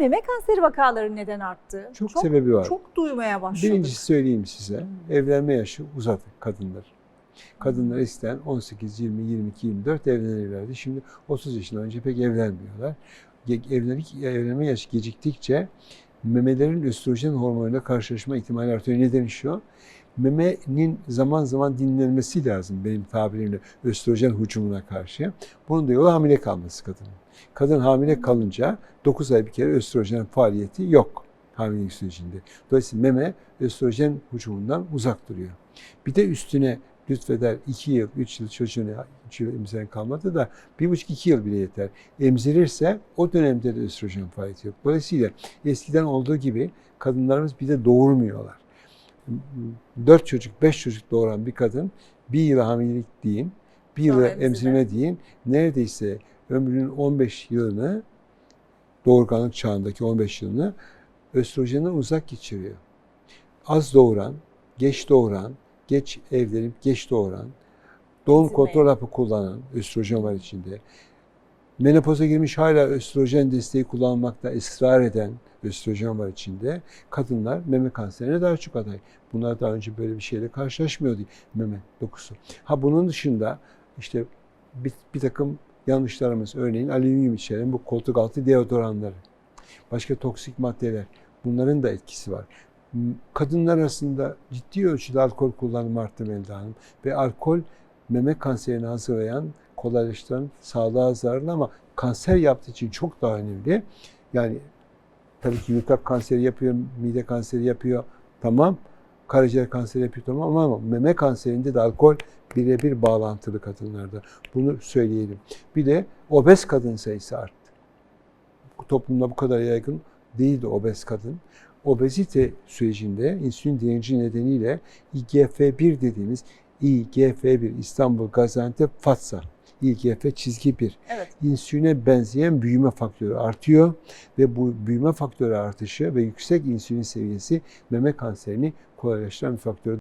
Meme kanseri vakaları neden arttı? Çok sebebi var. Çok duymaya başladık. Birincisi söyleyeyim size. Evlenme yaşı uzadı kadınlar. Kadınlar eskiden 18, 20, 22, 24 evlenirlerdi. Şimdi 30 yaşından önce pek evlenmiyorlar. Evlilik, evlenme yaşı geciktikçe memelerin östrojen hormonuyla karşılaşma ihtimali artıyor. Neden şu? Memenin zaman zaman dinlenmesi lazım benim tabirimle östrojen hücumuna karşı. Bunun da yolu hamile kalması kadının. Kadın hamile kalınca 9 ay bir kere östrojen faaliyeti yok hamilelik sürecinde. Dolayısıyla meme östrojen hücumundan uzak duruyor. Bir de üstüne lütfeder 2 yıl, 3 yıl çocuğuna 3 yıl emziren kalmadı da 1,5-2 yıl bile yeter. Emzirirse o dönemde de östrojen faaliyeti yok. Dolayısıyla eskiden olduğu gibi kadınlarımız bir de doğurmuyorlar. 4 çocuk, 5 çocuk doğuran bir kadın bir yıl hamilelik deyin, bir yıl emzirme. deyin, neredeyse ömrünün 15 yılını doğurganlık çağındaki 15 yılını östrojenden uzak geçiriyor. Az doğuran, geç doğuran, geç evlenip geç doğuran, doğum kontrol hapı kullanan, östrojen var içinde. Menopoza girmiş hala östrojen desteği kullanmakta ısrar eden östrojen var içinde. Kadınlar meme kanserine daha çok aday. Bunlar daha önce böyle bir şeyle karşılaşmıyordu meme dokusu. Ha bunun dışında işte bir, bir takım yanlışlarımız örneğin alüminyum içeren bu koltuk altı deodoranları, başka toksik maddeler bunların da etkisi var. M- Kadınlar arasında ciddi ölçüde alkol kullanımı arttı Melda Hanım ve alkol meme kanserini hazırlayan kolaylaştıran sağlığa zararlı ama kanser yaptığı için çok daha önemli. Yani tabii ki yutak kanseri yapıyor, mide kanseri yapıyor tamam. Karaciğer kanseri yapıyor tamam ama meme kanserinde de alkol birebir bağlantılı kadınlarda. Bunu söyleyelim. Bir de obez kadın sayısı arttı. Toplumda bu kadar yaygın değildi obez kadın. Obezite sürecinde insülin direnci nedeniyle IGF-1 dediğimiz IGF-1 İstanbul Gaziantep Fatsa IGF çizgi 1 Evet. insüline benzeyen büyüme faktörü artıyor ve bu büyüme faktörü artışı ve yüksek insülin seviyesi meme kanserini kolaylaştıran bir faktör.